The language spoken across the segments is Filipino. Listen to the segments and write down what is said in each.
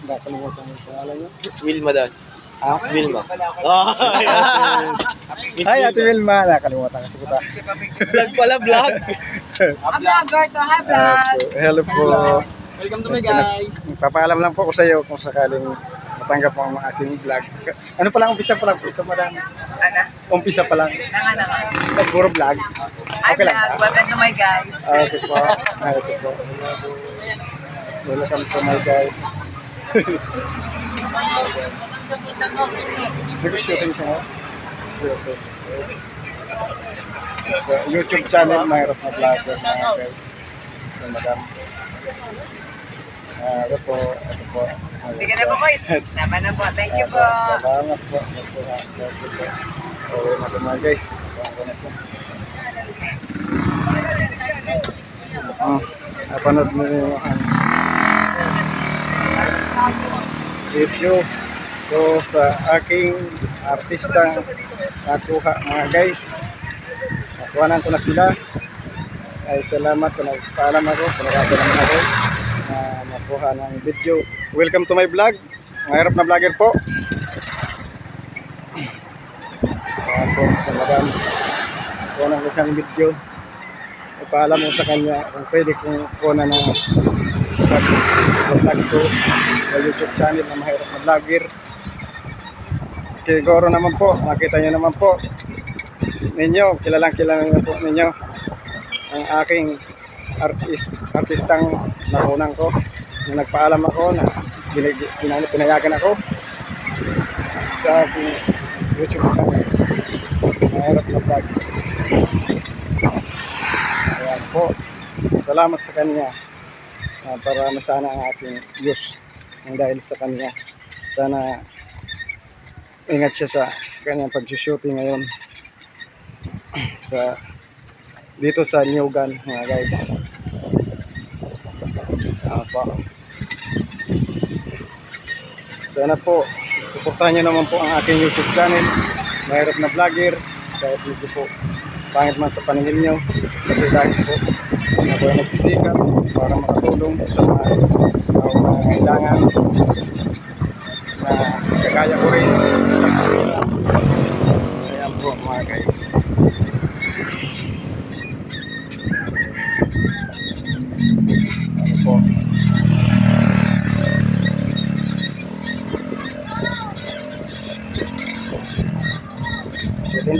Nakalimutan mo yung pangalan niyo. Wilma daw. Ha? Wilma. Oh, Hi, Ate Wilma. Nakalimutan kasi kita. vlog pala, vlog. Hi vlogger to, hi vlog! Hello po. Welcome to my guys! Papaalam lang po ko sa iyo kung sakaling matanggap mo ang aking vlog. Ano pa lang, umpisa pa lang. Ito mo lang. Ana, Umpisa pa lang. nanga nanga. Puro vlog. Hi Okay lang vlog, ba? welcome to my guys. Ah, Okay po. Ah, Okay po. Welcome to my guys. Nag-shooting siya. no? Okay. Sa YouTube channel, mahirap na vlogger mga guys. So, madam. Ah, ito po, ito po. Sige na po boys, naman na po. Thank you po. Salamat po. Ito po. Okay na po mga guys. Na po. Ah, napanood mo yung ang video ko sa aking artista nakuha mga guys. Nakuhanan ko na sila. Ay salamat kung nagpaalam ako, pinarado naman ako na makuha ng video. Welcome to my vlog. Mahirap na vlogger po. Po sa madam. Kuha ng isang video. Ipaalam mo sa kanya kung pwede kong kuha ng ko sa YouTube channel na mahirap na vlogger. Siguro naman po, makita niyo naman po ninyo, kilalang kilala niyo po ninyo ang aking artist, artistang nakunan ko. Nung nagpaalam ako na pinayagan ako sa aking YouTube channel. Mahirap na vlog. Po. Salamat sa kanya. Ah, para masana ang ating views ang dahil sa kanya. Sana ingat siya sa kanyang pag-shooting ngayon sa dito sa Newgan mga guys. Ah, po. Sana po suportahan niyo naman po ang aking YouTube channel. Mahirap na vlogger kahit medyo po pangit man sa paningin niyo kasi dahil po ako ay nagsisikap para makatulong sa mga tao na kailangan na kagaya ko rin sa kanila. Ayan po mga guys.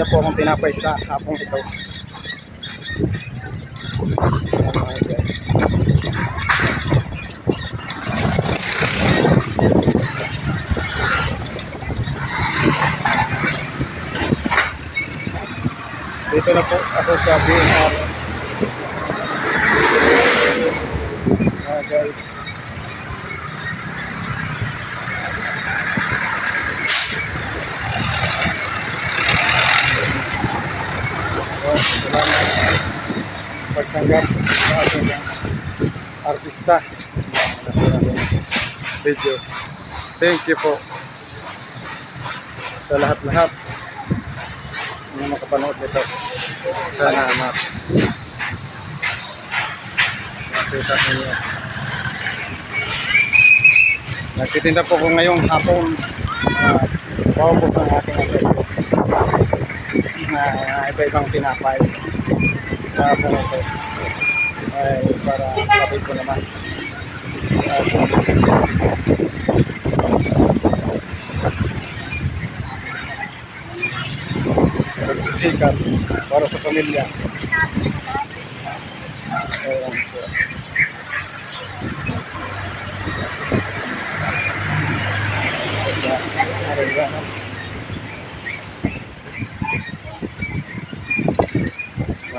Titinda po akong tinapay sa hapong ito. Dito na po ako sa BNR. Mga guys. Pagtanggap sa ating artista. Video. Thank you po sa lahat-lahat na makapanood nito. Sana mat. Makita ninyo. Nagtitinda po ko ngayong hapon. Uh, Paubos ang aking asay. Na iba-ibang tinapay. Sa ito. Ay para kapit ko naman. Pagsisikap para sa pamilya. Ayan po.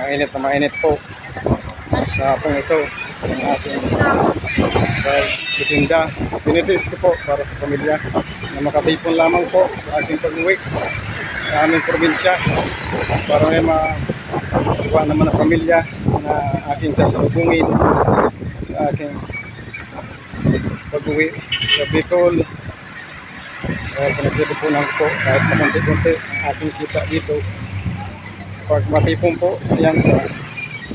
Mainit na mainit po. Sa hapong ito, ang ating uh, itinda. Tinitiis ko po para sa pamilya na makatipon lamang po sa aking pag-uwi sa aming probinsya para may maiwan naman ang pamilya na aking sasalubungin sa aking pag-uwi sa Bicol. Kaya pinagtitipunan ko po kahit na konti-konti ang aking kita dito. Pag matipon po yan sa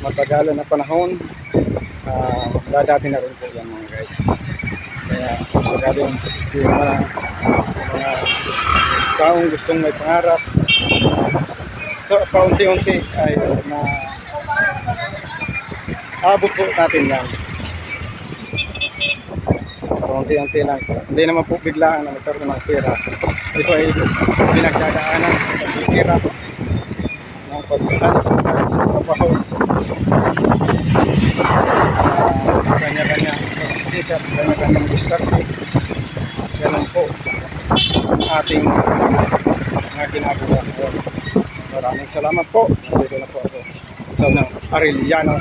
matagalan na panahon, ah, dadati na rin po yan mga guys. Kaya sakaling yung mga, mga taong gustong may pangarap sa paunti-unti ay na abot po natin yan. Paunti-unti lang. Hindi naman po biglaan na magkaroon ng pera. Ito ay pinagdadaanan sa paghihirap ng dahil sa trabaho. Ah, sa kanya-kanya sikat, kanya-kanyang diskarte. Ganun po ang ating mga ginagawa. Maraming salamat po. Nandito na po ako sa unang Arellano.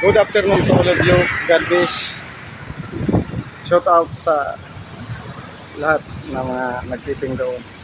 Good afternoon to all of you. God bless. Shout out sa lahat ng mga nagtiting doon.